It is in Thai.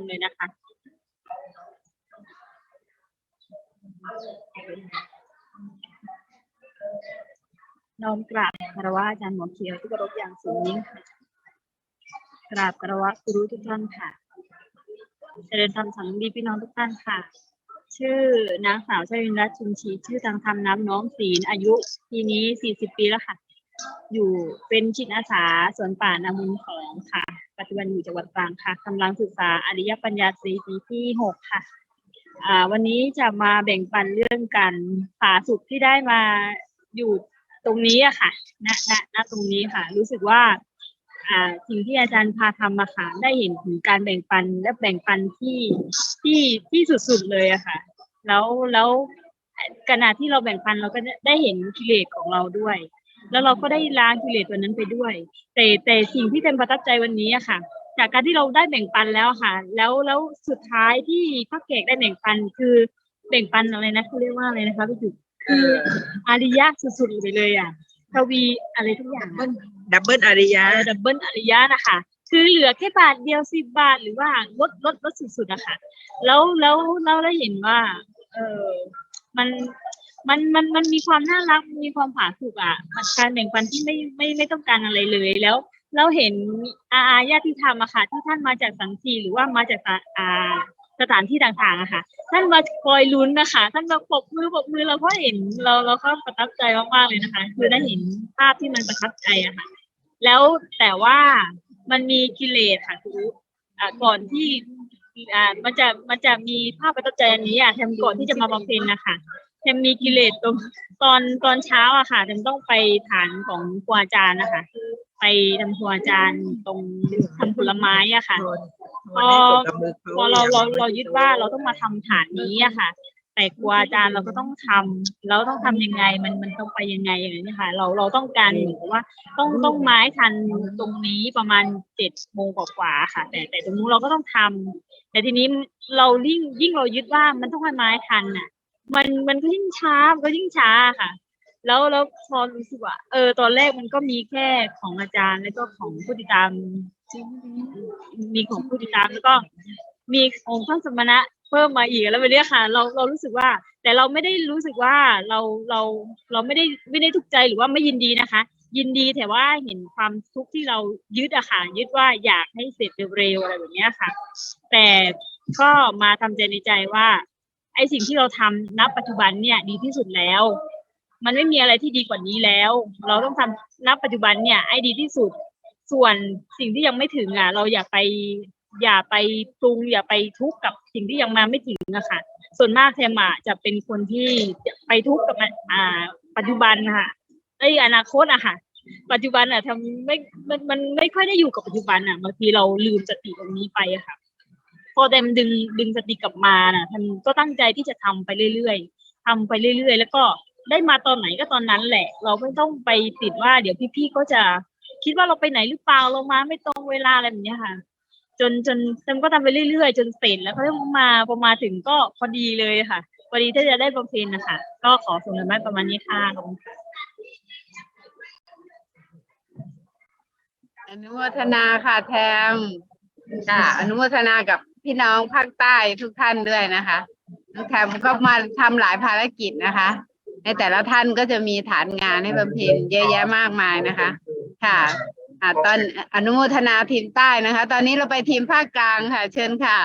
มเลยนะคะน้อมกราบคารวะอาจารย์หมอเขียวที่เคารพอย่างสูงยิ่งค่ะกราบคารวะครูทุกท่านค่ะ เจริญธรรมสังดีพี่น้องทุกท่านค่ะ ชื่อนางสาวชรินรัตน์ชุมชี ชื่อทางธรรมน้ำน้อมศีลอายุปีนี้ 40 ปีแล้วค่ะ อยู่เป็นจิตอาสาสวนป่านามุนของค่ะ ปัจจุบันอยู่จังหวัดตรังค่ะกำลังศึกษาอริยปัญญาตรีปีที่หกค่ะอ่าวันนี้จะมาแบ่งปันเรื่องการผาสุขที่ได้มาอยู่ตรงนี้อะค่ะณณณตรงนี้ค่ะ รู้สึกว่าอ่าสิ่งที่อาจารย์พาทำมาค่ะได้เห็นถึงการแบ่งปันและแบ่งปันที่ที่ที่สุดๆเลยอะค่ะ แล้วแล้วขณะที่เราแบ่งปันเราก็ได้เห็นกิเลสของเราด้วย แล้วเราก็ได้ล้างกิเลสตัวนั้นไปด้วย แต่แต่สิ่งที่เต็มประทับใจวันนี้อะค่ะ จากการที่เราได้แบ่งปันแล้วอะค่ะ แล้วแล้วสุดท้ายที่พระเกกได้แบ่งปันคือแบ่งปันอะไรนะเขาเรียกว่าอะไรนะคะพี่จุ๊บคืออาริยะสุดๆไปเลยอะทวีอะไรทุกอย่างอะดับเบิลอาริยะดับเบิลอริยะนะคะคือเหลือแค่บาทเดียวสิบบาทหรือว่าลดลดลดสุดๆอะค่ะแล้วแล้วเราได้เห็นว่า เออมัน มันมันมันมีความน่ารักมีความผาสุกอะมันการแบ่งปันที่ไม่ไม่ไม่ต้องการอะไรเลยแล้วเราเห็นอาอาญาติธรรมอะค่ะ ที่ท่านมาจากสังคีหรือว่ามาจากสาอ่าสถานที่ต่างๆอะค่ะ ท่านมาคอยลุ้นนะคะ ท่านมาปบมือปบมือเราก็เห็นเราเราก็ประทับใจมากๆเลยนะคะ คือได้เห็นภาพที่มันประทับใจอะค่ะ แล้วแต่ว่ามันมีกิเลสค่ะคืออ่าก่อนที่อ่ามันจะมันจะมีภาพประทับใจอันนี้อะทมก่อนที่จะมาบำเพ็ญนะคะ แทมมีกิเลสตรงตอนตอนเช้าอะค่ะแทมต้องไปฐานของครูอาจารย์นะคะ ไปทำครูอาจารย์ตรงทำผลไม้อะค่ะพอพอเราเราเรายึดว่าเราต้องมาทำฐานนี้อะค่ะ แต่ครูอาจารย์เราก็ต้องทำแล้วต้องทำยังไงมันมันต้องไปยังไงอย่างนี้ค่ะ เราเราต้องการเหมือนกับว่าต้องต้องไม้ทันตรงนี้ประมาณเจ็ดโมงกว่าค่ะ แต่แต่ตรงนู้นเราก็ต้องทำแต่ทีนี้เรายิ่งยิ่งเรายึดว่ามันต้องให้ไม้ทันน่ะ มันมันก็ยิ่งช้ามันก็ยิ่งช้าค่ะ แล้วแล้วพอรู้สึกว่าเออตอนแรกมันก็มีแค่ของอาจารย์แล้วก็ของผู้ติดตาม มีของผู้ติดตามแล้วก็ มีองค์พระสมณะเพิ่มมาอีกแล้ววันเนี้ยค่ะ เราเรารู้สึกว่า แต่เราไม่ได้รู้สึกว่าเราเราเราไม่ได้ไม่ได้ทุกใจหรือว่าไม่ยินดีนะคะ ยินดีแต่ว่าเห็นความทุกข์ที่เรายึดอะค่ะยึดว่าอยากให้เสร็จเร็วๆอะไรแบบเนี้ยค่ะ แต่ก็มาทำใจในใจว่า ไอสิ่งที่เราทำณปัจจุบันเนี่ยดีที่สุดแล้ว มันไม่มีอะไรที่ดีกว่านี้แล้ว เราต้องทำณปัจจุบันเนี่ยให้ดีที่สุด ส่วนสิ่งที่ยังไม่ถึงอะ เราอย่าไปอย่าไปปรุงอย่าไปทุกข์กับสิ่งที่ยังมาไม่ถึงอะค่ะ ส่วนมากแทมอะจะเป็นคนที่ไปทุกข์กับมันอ่า ปัจจุบันค่ะไออนาคตอะค่ะ ปัจจุบันอะทำไม่มันมันไม่ค่อยได้อยู่กับปัจจุบันอะบางทีเราลืมสติตรงนี้ไปอะค่ะ พอเต็มดึงดึงสติกลับมาน่ะทำก็ตั้งใจที่จะทำไปเรื่อยๆทำไปเรื่อยๆ แล้วก็ได้มาตอนไหนก็ตอนนั้นแหละ เราไม่ต้องไปติดว่า เดี๋ยวพี่ๆก็จะคิดว่าเราไปไหนหรือเปล่าเรามาไม่ตรงเวลาอะไรแบบเนี้ยค่ะ จนจนเต็มก็ทำไปเรื่อยๆ จนเสร็จแล้วก็มาพอมาถึงก็พอดีเลยค่ะพอดีที่จะได้บำเพ็ญนะคะก็ขอส่งธรรมะประมาณนี้ค่ะขอบคุณค่ะอนุโมทนาค่ะแทมค่ะอนุโมทนากับ พี่น้องภาคใต้ทุกท่านด้วยนะคะน้องแคมก็มาทำหลายภารกิจนะคะ ในแต่ละท่านก็จะมีฐานงานให้บำเพ็ญเยอะแยะมากมายนะคะ ค่ะอ่าตอนอนุโมทนาทีมใต้นะคะ ตอนนี้เราไปทีมภาคกลางค่ะ เชิญค่ะ